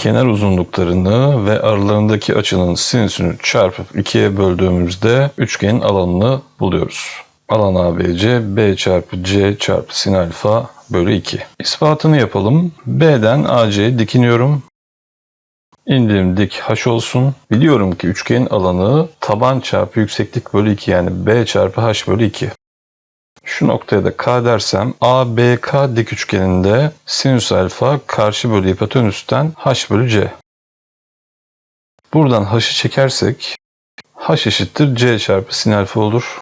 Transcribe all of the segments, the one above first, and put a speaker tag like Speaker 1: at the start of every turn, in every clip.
Speaker 1: kenar uzunluklarını ve aralarındaki açının sinüsünü çarpıp ikiye böldüğümüzde üçgenin alanını buluyoruz. Alan ABC B çarpı C çarpı sin alfa bölü 2. İspatını yapalım. B'den AC'ye dikiniyorum. İndirim dik h olsun. Biliyorum ki üçgenin alanı taban çarpı yükseklik bölü 2 yani B çarpı h bölü 2. Şu noktaya da K dersem ABK dik üçgeninde sinüs alfa karşı bölü hipotenüsten H bölü C. Buradan H'ı çekersek H eşittir C çarpı sin alfa olur.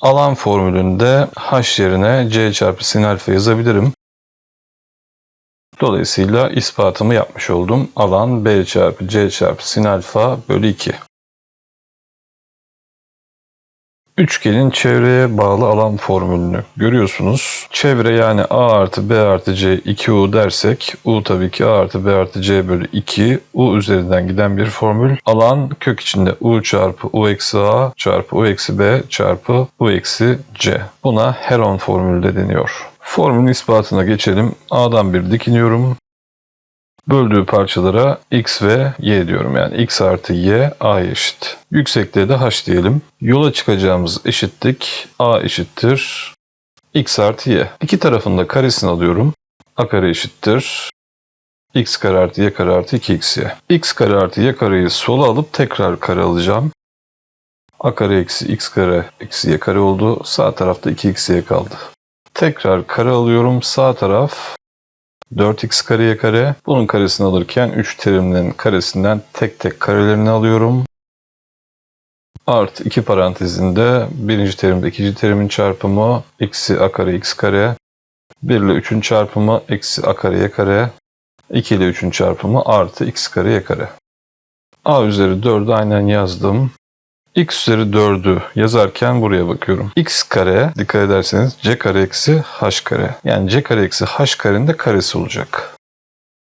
Speaker 1: Alan formülünde H yerine C çarpı sin alfa yazabilirim. Dolayısıyla ispatımı yapmış oldum. Alan B çarpı C çarpı sin alfa bölü 2. Üçgenin çevreye bağlı alan formülünü görüyorsunuz. Çevre yani A artı B artı C 2U dersek U tabii ki A artı B artı C bölü 2 U üzerinden giden bir formül. Alan kök içinde U çarpı U eksi A çarpı U eksi B çarpı U eksi C. Buna Heron formülü de deniyor. Formülün ispatına geçelim. A'dan bir dikiniyorum. Böldüğü parçalara x ve y diyorum. Yani x artı y a eşit. Yüksekliğe de h diyelim. Yola çıkacağımız eşitlik a eşittir x artı y. İki tarafında karesini alıyorum. a kare eşittir x kare artı y kare artı 2xy. x kare artı y kareyi sola alıp tekrar kare alacağım. a kare eksi x kare eksi y kare oldu. Sağ tarafta 2xy kaldı. Tekrar kare alıyorum. Sağ taraf 4x kareye kare. Bunun karesini alırken 3 terimlerin karesinden tek tek karelerini alıyorum. Artı 2 parantezinde birinci terimde ikinci terimin çarpımı eksi a kare x kare. 1 ile 3'ün çarpımı eksi a kare y kare. 2 ile 3'ün çarpımı artı x kare y kare. a üzeri 4'ü aynen yazdım. X üzeri 4'ü yazarken buraya bakıyorum. x kare dikkat ederseniz c kare eksi h kare. Yani c kare eksi h karenin de karesi olacak.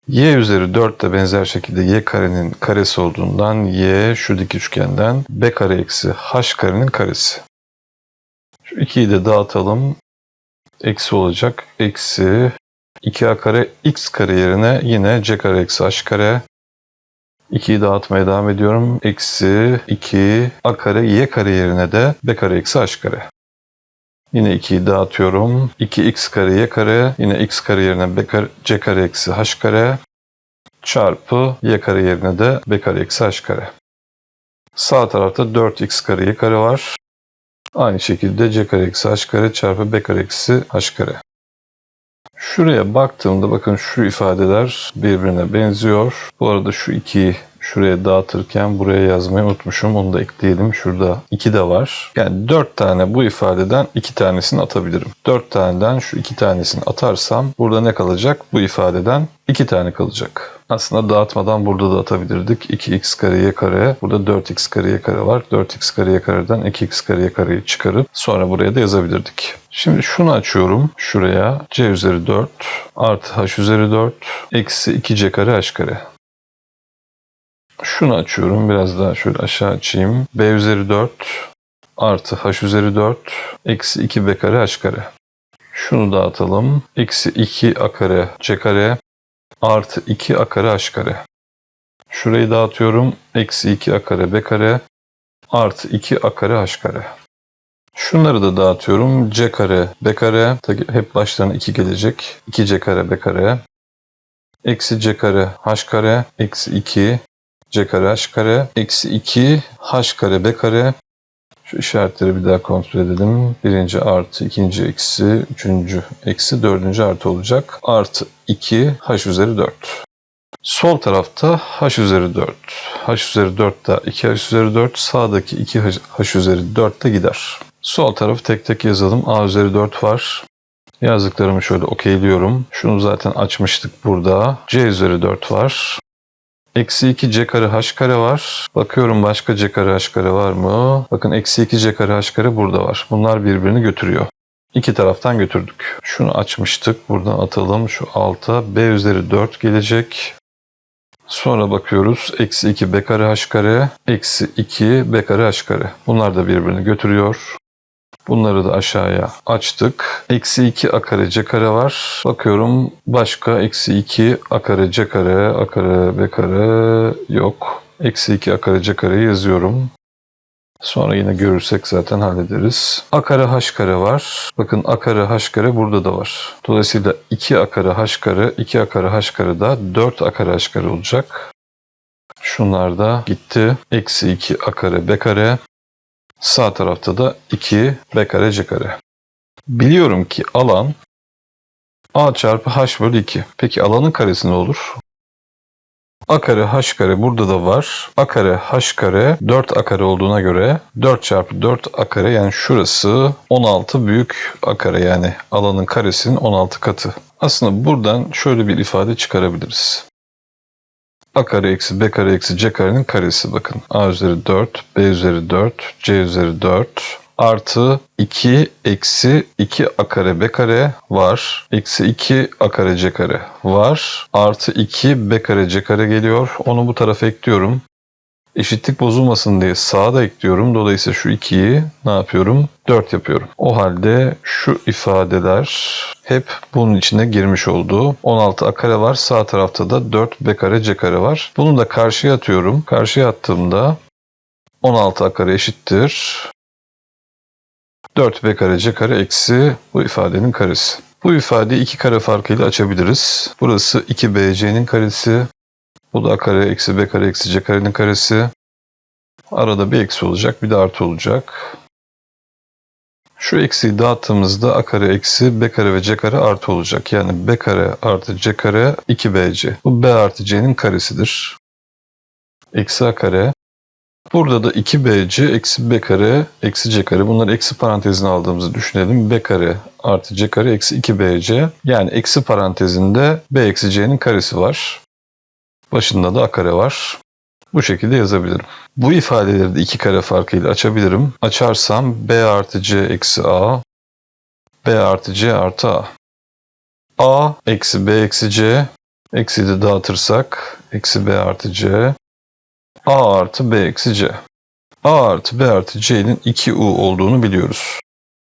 Speaker 1: y üzeri 4 de benzer şekilde y karenin karesi olduğundan y şu dik üçgenden b kare eksi h karenin karesi. Şu 2'yi de dağıtalım. Eksi olacak. Eksi 2a kare x kare yerine yine c kare eksi h kare 2'yi dağıtmaya devam ediyorum. Eksi 2 a kare y kare yerine de b kare eksi h kare. Yine 2'yi dağıtıyorum. 2x kare y kare yine x kare yerine b kare, c kare eksi h kare çarpı y kare yerine de b kare eksi h kare. Sağ tarafta 4x kare y kare var. Aynı şekilde c kare eksi h kare çarpı b kare eksi h kare. Şuraya baktığımda bakın şu ifadeler birbirine benziyor. Bu arada şu ikiyi şuraya dağıtırken buraya yazmayı unutmuşum. Onu da ekleyelim. Şurada 2 de var. Yani 4 tane bu ifadeden 2 tanesini atabilirim. 4 taneden şu 2 tanesini atarsam burada ne kalacak? Bu ifadeden 2 tane kalacak. Aslında dağıtmadan burada da atabilirdik. 2x kare y kare. Burada 4x kare y kare var. 4x kare y kareden 2x kare y kareyi çıkarıp sonra buraya da yazabilirdik. Şimdi şunu açıyorum. Şuraya c üzeri 4 artı h üzeri 4 eksi 2c kare h kare. Şunu açıyorum. Biraz daha şöyle aşağı açayım. b üzeri 4 artı h üzeri 4 eksi 2b kare h kare. Şunu dağıtalım. Eksi 2 a kare c kare artı 2 a kare h kare. Şurayı dağıtıyorum. Eksi 2 a kare b kare artı 2 a kare h kare. Şunları da dağıtıyorum. c kare b kare. Hep başlarına 2 gelecek. 2 c kare b kare. Eksi c kare h kare. Eksi 2 c kare h kare. Eksi 2 h kare b kare. Şu işaretleri bir daha kontrol edelim. Birinci artı, ikinci eksi, üçüncü eksi, dördüncü artı olacak. Artı 2 h üzeri 4. Sol tarafta h üzeri 4. h üzeri 4 da 2h üzeri 4. Sağdaki 2 h üzeri 4 de gider. Sol tarafı tek tek yazalım. a üzeri 4 var. Yazdıklarımı şöyle okeyliyorum. Şunu zaten açmıştık burada. c üzeri 4 var. Eksi 2 c kare h kare var. Bakıyorum başka c kare h kare var mı? Bakın eksi 2 c kare h kare burada var. Bunlar birbirini götürüyor. İki taraftan götürdük. Şunu açmıştık. Buradan atalım. Şu alta b üzeri 4 gelecek. Sonra bakıyoruz. Eksi 2 b kare h kare. Eksi 2 b kare h kare. Bunlar da birbirini götürüyor. Bunları da aşağıya açtık. Eksi 2 a kare c kare var. Bakıyorum başka eksi 2 a kare c kare, a kare b kare yok. Eksi 2 a kare c kare yazıyorum. Sonra yine görürsek zaten hallederiz. A kare h kare var. Bakın a kare h kare burada da var. Dolayısıyla 2 a kare h kare, 2 a kare h kare da 4 a kare h kare olacak. Şunlar da gitti. Eksi 2 a kare b kare. Sağ tarafta da 2 b kare c kare. Biliyorum ki alan a çarpı h bölü 2. Peki alanın karesi ne olur? a kare h kare burada da var. a kare h kare 4 a kare olduğuna göre 4 çarpı 4 a kare yani şurası 16 büyük a kare yani alanın karesinin 16 katı. Aslında buradan şöyle bir ifade çıkarabiliriz. A kare eksi b kare eksi c karenin karesi bakın. a üzeri 4, b üzeri 4, c üzeri 4 artı 2 eksi 2 a kare b kare var. Eksi 2 a kare c kare var. Artı 2 b kare c kare geliyor. Onu bu tarafa ekliyorum. Eşitlik bozulmasın diye sağa da ekliyorum. Dolayısıyla şu 2'yi ne yapıyorum? 4 yapıyorum. O halde şu ifadeler hep bunun içine girmiş oldu. 16 a kare var. Sağ tarafta da 4 b kare c kare var. Bunu da karşıya atıyorum. Karşıya attığımda 16 a kare eşittir. 4b kare c kare eksi bu ifadenin karesi. Bu ifadeyi iki kare farkıyla açabiliriz. Burası 2bc'nin karesi. Bu da a kare eksi b kare eksi c karenin karesi. Arada bir eksi olacak bir de artı olacak. Şu eksiyi dağıttığımızda a kare eksi b kare ve c kare artı olacak. Yani b kare artı c kare 2bc. Bu b artı c'nin karesidir. Eksi a kare Burada da 2bc eksi b kare eksi c kare. Bunları eksi parantezine aldığımızı düşünelim. b kare artı c kare eksi 2bc. Yani eksi parantezinde b eksi c'nin karesi var. Başında da a kare var. Bu şekilde yazabilirim. Bu ifadeleri de iki kare farkıyla açabilirim. Açarsam b artı c eksi a, b artı c artı a. a eksi b eksi c, eksi de dağıtırsak eksi b artı c, a artı b eksi c. a artı b artı c'nin 2u olduğunu biliyoruz.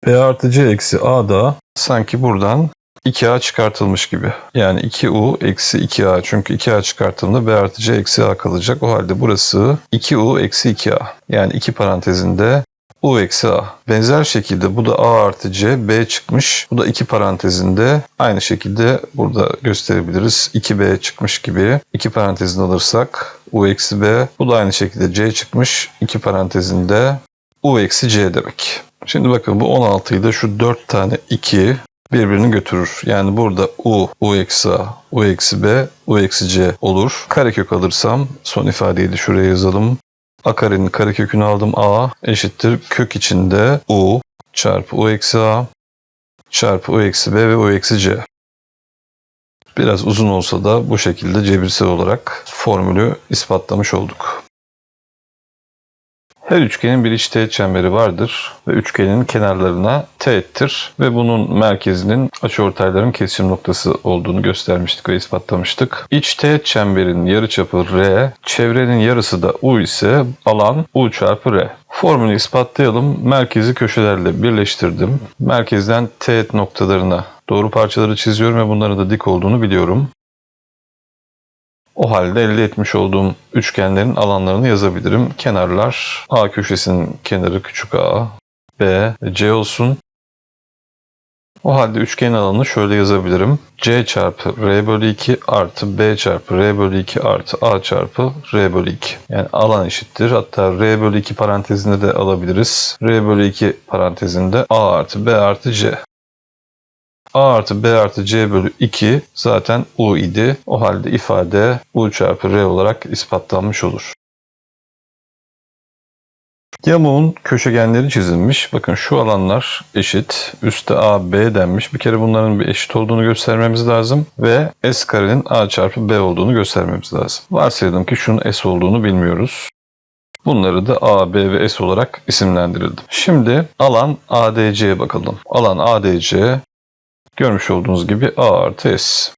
Speaker 1: b artı c eksi a da sanki buradan 2a çıkartılmış gibi. Yani 2u eksi 2a çünkü 2a çıkarttığımda b artı c eksi a kalacak. O halde burası 2u eksi 2a. Yani iki parantezinde u eksi a. Benzer şekilde bu da a artı c, b çıkmış. Bu da iki parantezinde aynı şekilde burada gösterebiliriz. 2b çıkmış gibi. iki parantezini alırsak u eksi b. Bu da aynı şekilde c çıkmış. iki parantezinde u eksi c demek. Şimdi bakın bu 16'yı da şu 4 tane 2 birbirini götürür. Yani burada u, u eksi a, u eksi b, u eksi c olur. Karekök alırsam son ifadeyi de şuraya yazalım. A karenin karekökünü aldım. A eşittir kök içinde U çarpı U eksi A çarpı U eksi B ve U eksi C. Biraz uzun olsa da bu şekilde cebirsel olarak formülü ispatlamış olduk. Her üçgenin bir iç teğet çemberi vardır ve üçgenin kenarlarına teğettir ve bunun merkezinin açıortayların kesişim noktası olduğunu göstermiştik ve ispatlamıştık. İç teğet çemberin yarıçapı R, çevrenin yarısı da U ise alan U çarpı R. Formülü ispatlayalım. Merkezi köşelerle birleştirdim. Merkezden teğet noktalarına doğru parçaları çiziyorum ve bunların da dik olduğunu biliyorum. O halde elde etmiş olduğum üçgenlerin alanlarını yazabilirim. Kenarlar A köşesinin kenarı küçük a, B, C olsun. O halde üçgenin alanını şöyle yazabilirim. C çarpı R bölü 2 artı B çarpı R bölü 2 artı A çarpı R bölü 2. Yani alan eşittir. Hatta R bölü 2 parantezinde de alabiliriz. R bölü 2 parantezinde A artı B artı C. A artı B artı C bölü 2 zaten U idi. O halde ifade U çarpı R olarak ispatlanmış olur. Yamuğun köşegenleri çizilmiş. Bakın şu alanlar eşit. Üste A, B denmiş. Bir kere bunların bir eşit olduğunu göstermemiz lazım. Ve S karenin A çarpı B olduğunu göstermemiz lazım. Varsayalım ki şunun S olduğunu bilmiyoruz. Bunları da A, B ve S olarak isimlendirildi. Şimdi alan ADC'ye bakalım. Alan ADC Görmüş olduğunuz gibi A artı S.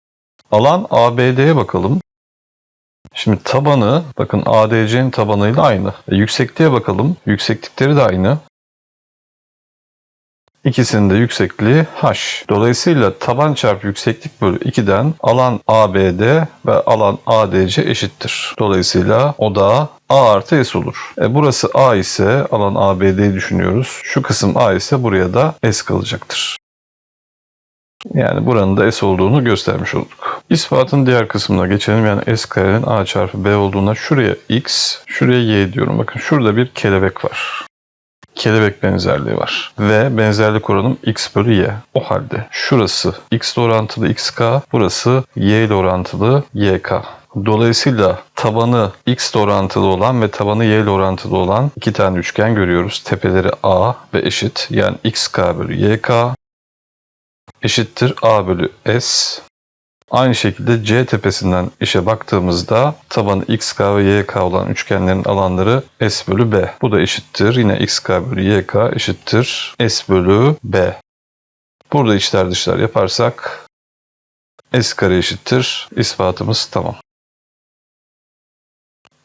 Speaker 1: Alan ABD'ye bakalım. Şimdi tabanı bakın ADC'nin tabanıyla aynı. E, yüksekliğe bakalım. Yükseklikleri de aynı. İkisinin de yüksekliği h. Dolayısıyla taban çarpı yükseklik bölü 2'den alan ABD ve alan ADC eşittir. Dolayısıyla o da A artı S olur. E burası A ise alan ABD'yi düşünüyoruz. Şu kısım A ise buraya da S kalacaktır. Yani buranın da S olduğunu göstermiş olduk. İspatın diğer kısmına geçelim. Yani S karenin A çarpı B olduğuna şuraya X, şuraya Y diyorum. Bakın şurada bir kelebek var kelebek benzerliği var. Ve benzerlik oranım x bölü y. O halde şurası x ile orantılı xk, burası y ile orantılı yk. Dolayısıyla tabanı x ile orantılı olan ve tabanı y ile orantılı olan iki tane üçgen görüyoruz. Tepeleri a ve eşit. Yani xk bölü yk eşittir a bölü s Aynı şekilde C tepesinden işe baktığımızda tabanı XK ve YK olan üçgenlerin alanları S bölü B. Bu da eşittir. Yine XK bölü YK eşittir S bölü B. Burada içler dışlar yaparsak S kare eşittir. İspatımız tamam.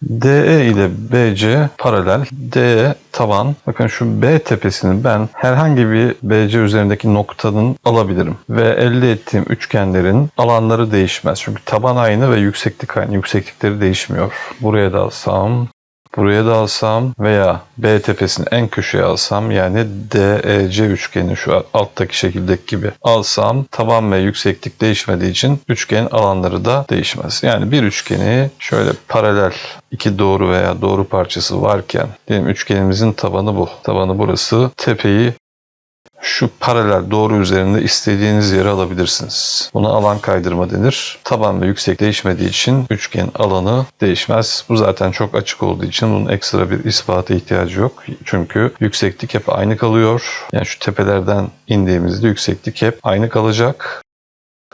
Speaker 1: DE ile BC paralel. DE taban. Bakın şu B tepesini ben herhangi bir BC üzerindeki noktanın alabilirim. Ve elde ettiğim üçgenlerin alanları değişmez. Çünkü taban aynı ve yükseklik aynı. Yükseklikleri değişmiyor. Buraya da alsam, buraya da alsam veya B tepesini en köşeye alsam yani DEC üçgeni şu alttaki şekildeki gibi alsam taban ve yükseklik değişmediği için üçgenin alanları da değişmez. Yani bir üçgeni şöyle paralel iki doğru veya doğru parçası varken diyelim üçgenimizin tabanı bu. Tabanı burası. Tepeyi şu paralel doğru üzerinde istediğiniz yere alabilirsiniz. Buna alan kaydırma denir. Taban ve yüksek değişmediği için üçgen alanı değişmez. Bu zaten çok açık olduğu için bunun ekstra bir ispata ihtiyacı yok. Çünkü yükseklik hep aynı kalıyor. Yani şu tepelerden indiğimizde yükseklik hep aynı kalacak.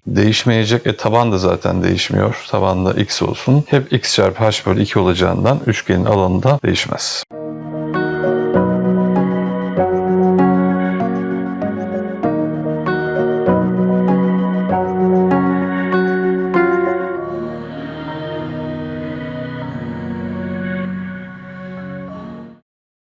Speaker 1: Değişmeyecek. E taban da zaten değişmiyor. Tabanda x olsun. Hep x çarpı h bölü 2 olacağından üçgenin alanı da değişmez.